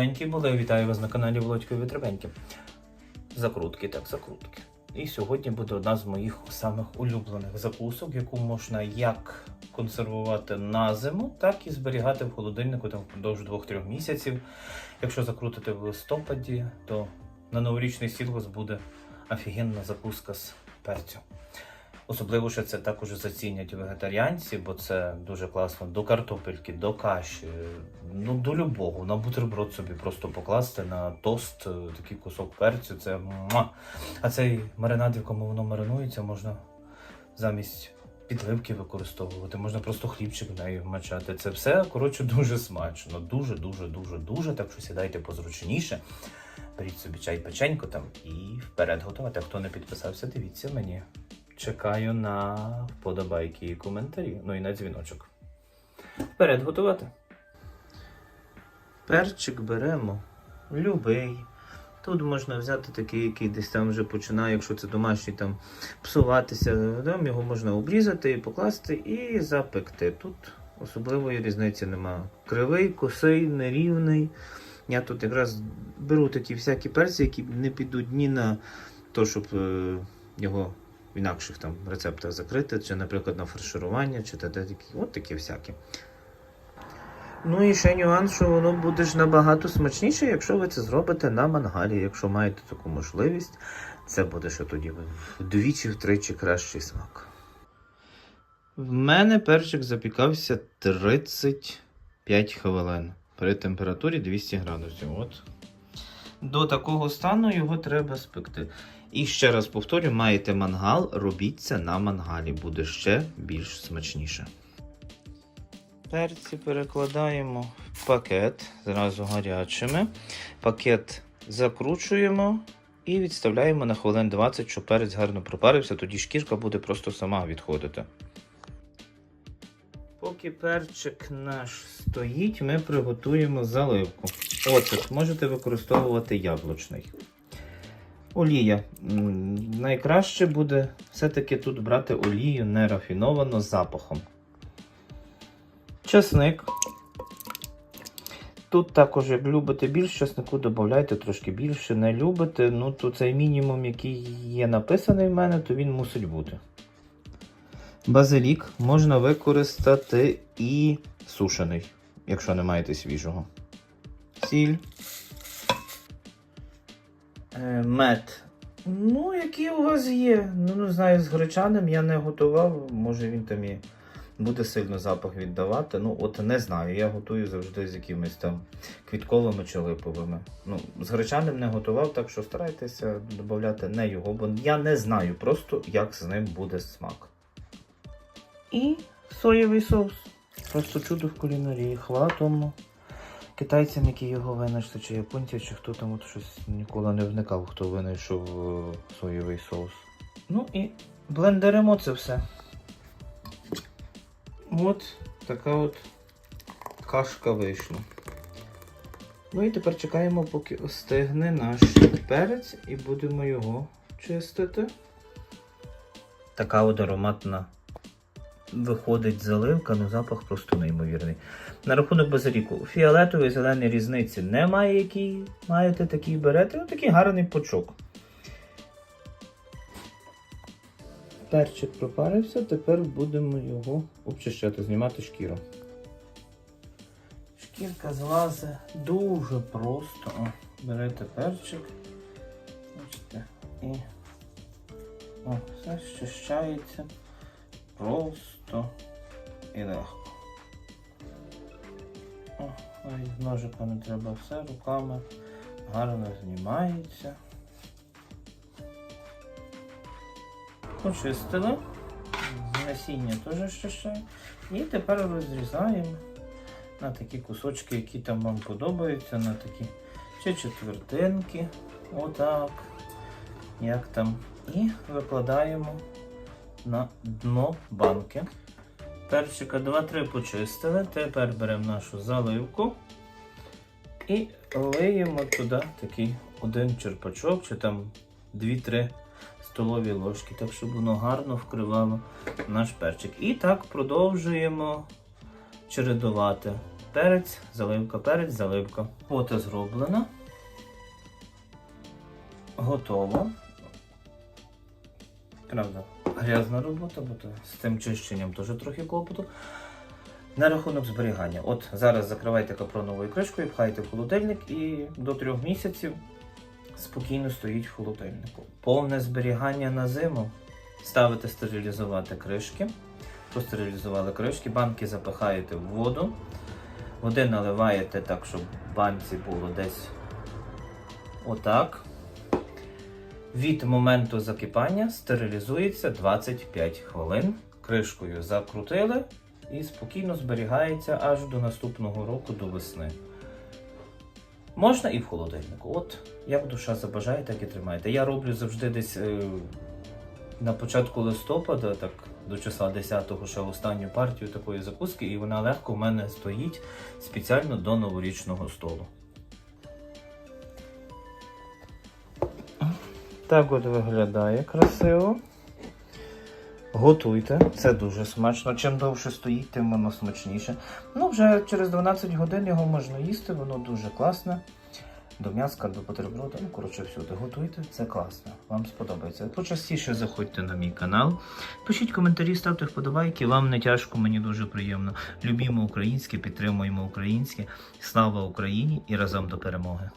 здоровенькі були. Вітаю вас на каналі Володько Вітребеньки. Закрутки, так, закрутки. І сьогодні буде одна з моїх самих улюблених закусок, яку можна як консервувати на зиму, так і зберігати в холодильнику там впродовж 2-3 місяців. Якщо закрутити в листопаді, то на новорічний стіл у вас буде офігенна закуска з перцю. Особливо, що це також зацінять вегетаріанці, бо це дуже класно до картопельки, до каші, ну до любого. На бутерброд собі просто покласти на тост е, такий кусок перцю. Це муа. А цей маринад, в якому воно маринується, можна замість підливки використовувати. Можна просто хлібчик в неї вмачати. Це все коротше дуже смачно. Дуже, дуже, дуже, дуже. Так що сідайте позручніше. Беріть собі чай печенько там і вперед готувати. Хто не підписався, дивіться мені. Чекаю на вподобайки і коментарі, ну і на дзвіночок. Вперед готувати. Перчик беремо любий. Тут можна взяти такий, який десь там вже починає, якщо це домашній там псуватися, там його можна обрізати і покласти і запекти. Тут особливої різниці немає. Кривий, косий, нерівний. Я тут якраз беру такі всякі перці, які не підуть ні на то, щоб е, його в інакших там рецептах закрити, чи, наприклад, на фарширування, чи такі, от такі всякі. Ну і ще нюанс, що воно буде ж набагато смачніше, якщо ви це зробите на мангалі. Якщо маєте таку можливість, це буде ще тоді вдвічі-втричі кращий смак. В мене перчик запікався 35 хвилин при температурі 200 градусів. От. До такого стану його треба спекти. І ще раз повторю, маєте мангал, робіть це на мангалі, буде ще більш смачніше. Перці перекладаємо в пакет зразу гарячими. Пакет закручуємо і відставляємо на хвилин 20, щоб перець гарно пропарився, тоді шкірка буде просто сама відходити. Поки перчик наш стоїть, ми приготуємо заливку. Оцет можете використовувати яблучний. Олія. Найкраще буде все-таки тут брати олію нерафіновано з запахом. Часник. Тут також, як любите більше часнику, додайте трошки більше. Не любите, ну то цей мінімум, який є написаний в мене, то він мусить бути. Базилік можна використати і сушений, якщо не маєте свіжого. Сіль. Е, мед. Ну, який у вас є. Ну, не знаю, з гречаним я не готував. Може він там і буде сильно запах віддавати. Ну, от не знаю. Я готую завжди з якимись там квітковими чи липовими. Ну, з гречаним не готував, так що старайтеся додати не його, бо я не знаю просто, як з ним буде смак. І соєвий соус. Просто чудо в кулінарії. Хвала тому китайцям, які його винайшли, чи японцям, чи хто там от щось ніколи не вникав, хто винайшов е, соєвий соус. Ну і блендеримо це все. От така от кашка вийшла. Ну і тепер чекаємо, поки остигне наш перець, і будемо його чистити. Така от ароматна виходить заливка, ну запах просто неймовірний. На рахунок базиліку. Фіолетової зеленої різниці немає, який маєте, такий берете. Ну, такий гарний пучок. Перчик пропарився, тепер будемо його обчищати, знімати шкіру. Шкірка злазить дуже просто. О, берете перчик. Бачите, і о, все щищається просто і легко. О, навіть ножика не треба все, руками гарно знімається. Почистили. Насіння теж щищаємо. І тепер розрізаємо на такі кусочки, які там вам подобаються, на такі чи четвертинки. Отак. Як там. І викладаємо на дно банки. Перчика 2-3 почистили. Тепер беремо нашу заливку і лиємо туди такий один черпачок, чи там 2-3 столові ложки, так щоб воно гарно вкривало наш перчик. І так продовжуємо чередувати. перець, заливка, перець, заливка. Фото зроблено. Готово. Правда, грязна робота, бо з цим чищенням теж трохи клопоту. На рахунок зберігання. От зараз закривайте капроновою кришкою, пхайте в холодильник і до трьох місяців спокійно стоїть в холодильнику. Повне зберігання на зиму. Ставите стерилізувати кришки. Простерилізували кришки, банки запихаєте в воду. Води наливаєте так, щоб в банці було десь отак. Від моменту закипання стерилізується 25 хвилин. Кришкою закрутили і спокійно зберігається аж до наступного року, до весни. Можна і в холодильнику. От, як душа забажає, так і тримайте. Я роблю завжди десь е, на початку листопада, так до числа 10-го, ще останню партію такої закуски, і вона легко в мене стоїть спеціально до новорічного столу. Так от виглядає красиво. Готуйте, це дуже смачно. Чим довше стоїть, тим воно смачніше. Ну, вже через 12 годин його можна їсти, воно дуже класне. До м'яска, до бутерброда, ну коротше всюди. Готуйте, це класно. Вам сподобається. Почастіше заходьте на мій канал. Пишіть коментарі, ставте вподобайки. Вам не тяжко, мені дуже приємно. Любімо українське, підтримуємо українське. Слава Україні і разом до перемоги!